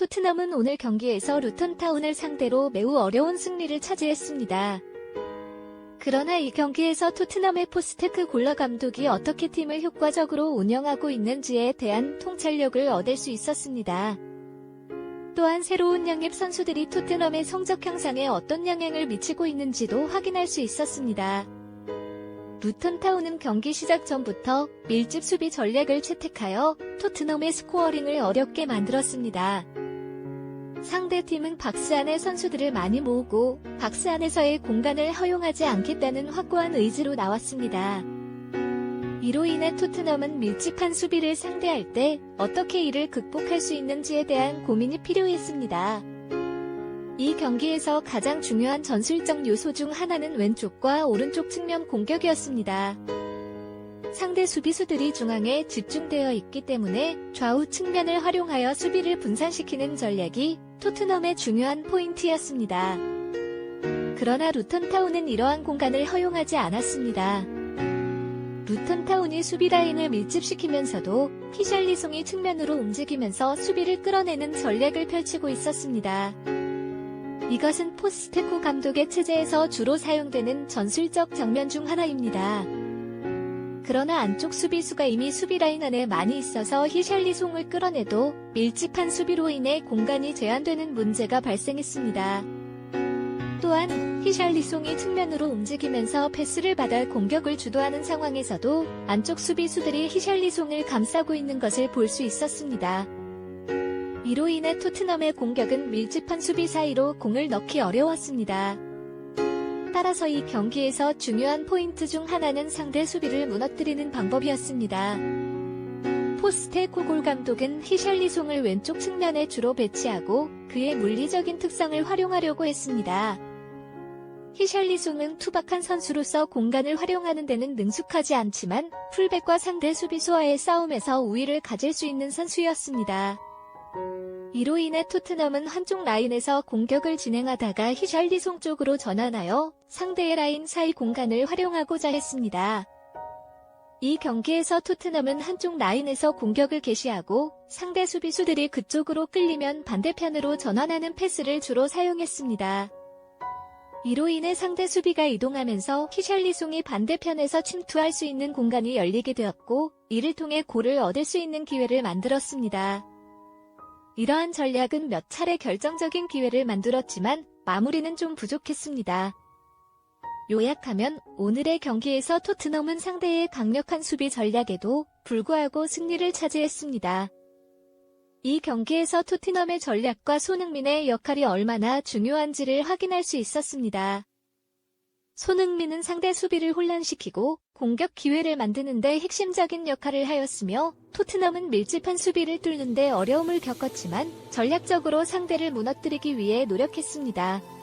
토트넘은 오늘 경기에서 루턴타운을 상대로 매우 어려운 승리를 차지했습니다. 그러나 이 경기에서 토트넘의 포스테크 골러 감독이 어떻게 팀을 효과적으로 운영하고 있는지에 대한 통찰력을 얻을 수 있었습니다. 또한 새로운 영입 선수들이 토트넘의 성적 향상에 어떤 영향을 미치고 있는지도 확인할 수 있었습니다. 루턴타운은 경기 시작 전부터 밀집 수비 전략을 채택하여 토트넘의 스코어링을 어렵게 만들었습니다. 상대팀은 박스 안에 선수들을 많이 모으고 박스 안에서의 공간을 허용하지 않겠다는 확고한 의지로 나왔습니다. 이로 인해 토트넘은 밀집한 수비를 상대할 때 어떻게 이를 극복할 수 있는지에 대한 고민이 필요했습니다. 이 경기에서 가장 중요한 전술적 요소 중 하나는 왼쪽과 오른쪽 측면 공격이었습니다. 상대 수비수들이 중앙에 집중되어 있기 때문에 좌우 측면을 활용하여 수비를 분산시키는 전략이 토트넘의 중요한 포인트였습니다. 그러나 루턴타운은 이러한 공간을 허용하지 않았습니다. 루턴타운이 수비 라인을 밀집시키면서도 히샬리송이 측면으로 움직이면서 수비를 끌어내는 전략을 펼치고 있었습니다. 이것은 포스테코 감독의 체제에서 주로 사용되는 전술적 장면 중 하나입니다. 그러나 안쪽 수비수가 이미 수비 라인 안에 많이 있어서 히샬리송을 끌어내도 밀집한 수비로 인해 공간이 제한되는 문제가 발생했습니다. 또한 히샬리송이 측면으로 움직이면서 패스를 받아 공격을 주도하는 상황에서도 안쪽 수비수들이 히샬리송을 감싸고 있는 것을 볼 수 있었습니다. 이로 인해 토트넘의 공격은 밀집한 수비 사이로 공을 넣기 어려웠습니다. 따라서 이 경기에서 중요한 포인트 중 하나는 상대 수비를 무너뜨리는 방법이었습니다. 포스테 코 골 감독은 히샬리송을 왼쪽 측면에 주로 배치하고 그의 물리적인 특성을 활용하려고 했습니다. 히샬리송은 투박한 선수로서 공간을 활용하는 데는 능숙하지 않지만 풀백과 상대 수비수와의 싸움에서 우위를 가질 수 있는 선수였습니다. 이로 인해 토트넘은 한쪽 라인에서 공격을 진행하다가 히샬리송 쪽으로 전환하여 상대의 라인 사이 공간을 활용하고자 했습니다. 이 경기에서 토트넘은 한쪽 라인에서 공격을 개시하고 상대 수비수들이 그쪽으로 끌리면 반대편으로 전환하는 패스를 주로 사용했습니다. 이로 인해 상대 수비가 이동하면서 히샬리송이 반대편에서 침투할 수 있는 공간이 열리게 되었고 이를 통해 골을 얻을 수 있는 기회를 만들었습니다. 이러한 전략은 몇 차례 결정적인 기회를 만들었지만 마무리는 좀 부족했습니다. 요약하면 오늘의 경기에서 토트넘은 상대의 강력한 수비 전략에도 불구하고 승리를 차지했습니다. 이 경기에서 토트넘의 전략과 손흥민의 역할이 얼마나 중요한지를 확인할 수 있었습니다. 손흥민은 상대 수비를 혼란시키고 공격 기회를 만드는데 핵심적인 역할을 하였으며 토트넘은 밀집한 수비를 뚫는데 어려움을 겪었지만 전략적으로 상대를 무너뜨리기 위해 노력했습니다.